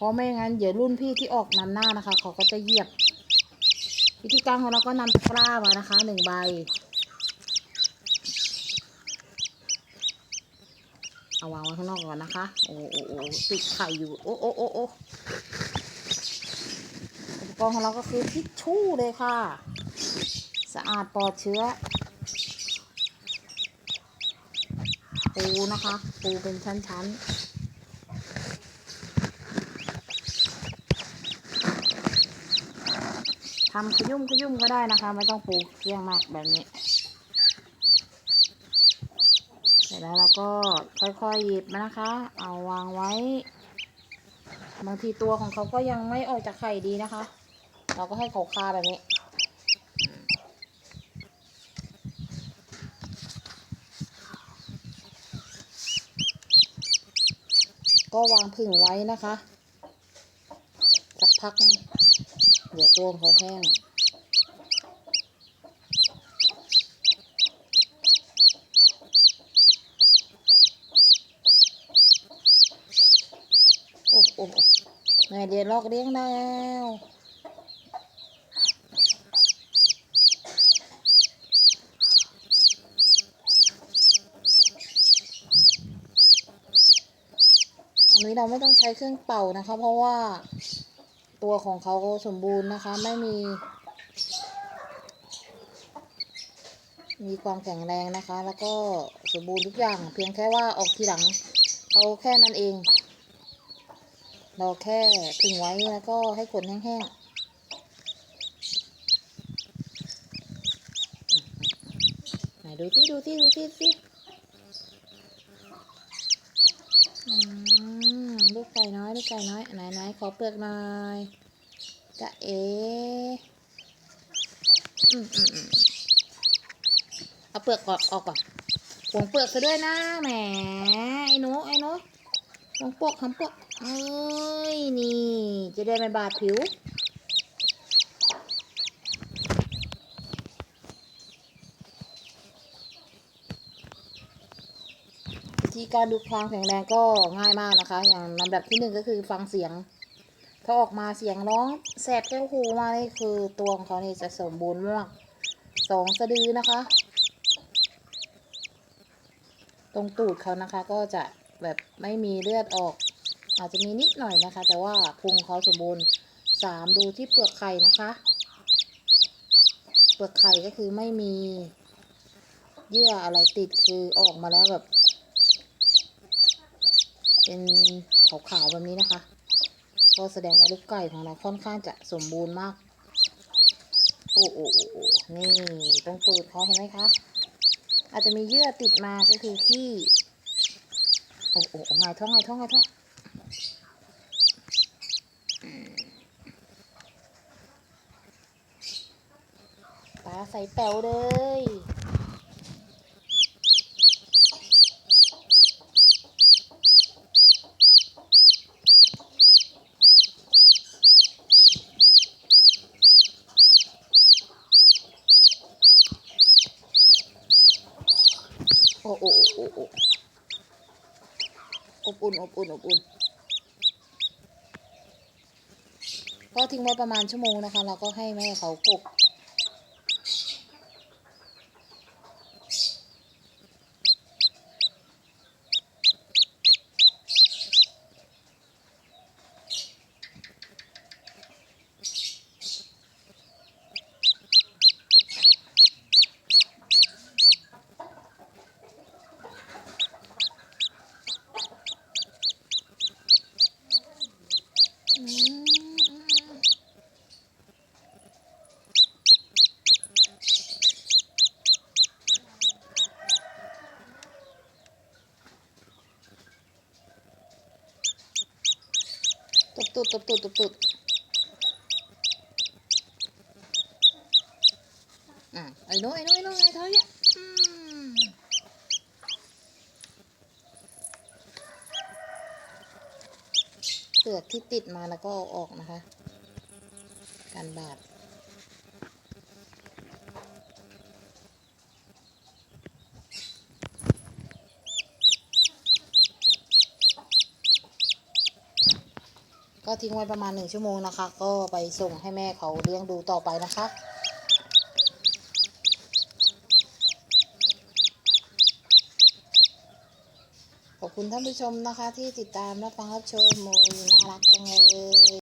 เพราะไม่งั้นเดี๋ยวรุ่นพี่ที่ออกนำหน้านะคะ เขาก็จะเหยียบ วิธีการของเราก็นำตะกร้ามานะคะหนึ่งใบเอาวางไว้ข้างนอกก่อนนะคะ โอ้โอ้โอ้ติดไข่อยู่ โอ้โอ้โอ้โอ้อุปกรณ์ของเราก็คือทิชชู่เลยค่ะ สะอาดปลอดเชื้อ ปูนะคะ ปูเป็นชั้นๆ ทำขยุ่มขยุ่มก็ได้นะคะ ไม่ต้องปูเครื่องมากแบบนี้ เสร็จแล้วเราก็ค่อยๆหยิบนะคะ เอาวางไว้ บางทีตัวของเขาก็ยังไม่ออกจากไข่ดีนะคะ เราก็ให้เขาคาแบบนี้ก็วางผึ่งไว้นะคะ สักพักนึง ดี๋ยวตัวเขาแห้งโอ้โอ้โอ้แม่เดียนลอกเลี้ยงแล้วอันนี้เราไม่ต้องใช้เครื่องเป่านะคะ เพราะว่า ตัวของเขาสมบูรณ์นะคะ ไม่มี มีความแข็งแรงนะคะ แล้วก็สมบูรณ์ทุกอย่าง เพียงแค่ว่าออกทีหลังเขาแค่นั้นเอง เราแค่ผึ่งไว้แล้วก็ให้ขนแห้งๆไหนดูที่ดูที่ดูที่สิอืม ลูกไก่น้อยลูกไก่น้อยไหนไหนขอเปลือกหน่อยจะเออืมอืมอืมเอาเปลือกออกออกก่อนหวงเปลือกซะด้วยนะแหมไอ้หนูไอ้หนูหวงเปลือกทำเปลือกเอ้ยนี่ จะได้ไม่บาดผิว วิ ธีการดูความแข็งแรงก็ง่ายมากนะคะ อย่างลำดับที่หนึ่งก็คือฟังเสียงถ้าออกมาเสียงร้องแสบแก้วหูมานี่คือตัวของเขานี่จะสมบูรณ์มากสองสะดือนะคะ ตรงตูดเขานะคะก็จะแบบไม่มีเลือดออก อาจจะมีนิดหน่อยนะคะ แต่ว่าพุงเขาสมบูรณ์สามดูที่เปลือกไข่นะคะ เปลือกไข่ก็คือไม่มีเยื่ออะไรติดคือออกมาแล้วแบบ เป็นขาวๆแบบนี้นะคะ ก็แสดงว่าลูกไก่ของเราค่อนข้างจะสมบูรณ์มากโอ้โอ้โอ้นี่ตรงตูดเขาเห็นไหมคะ อาจจะมีเยื่อติดมาก็คือขี้โอ้โอ้ไงายท้องไงายท้องไงายท้องตาใสแป๋วเลย อ้โอ้โอ้โอ้อบอุ่นอบอุ่นอบอุ่นก็ทิ้งไว้ประมาณชั่วโมงนะคะ เราก็ให้แม่เขากบ ตบตุดตบตุดตบตุดอะไอ้น้อยไอ้น้อยไอ้น้อยไอ้เธอเนี่ยเปลือกที่ติดมาแล้วก็ออกนะคะ การบาด ก็ทิ้งไว้ประมาณหนึ่งชั่วโมงนะคะ ก็ไปส่งให้แม่เขาเลี้ยงดูต่อไปนะคะขอบคุณท่านผู้ชมนะคะที่ติดตามรับฟังรับชมโมยน่ารักจังเลย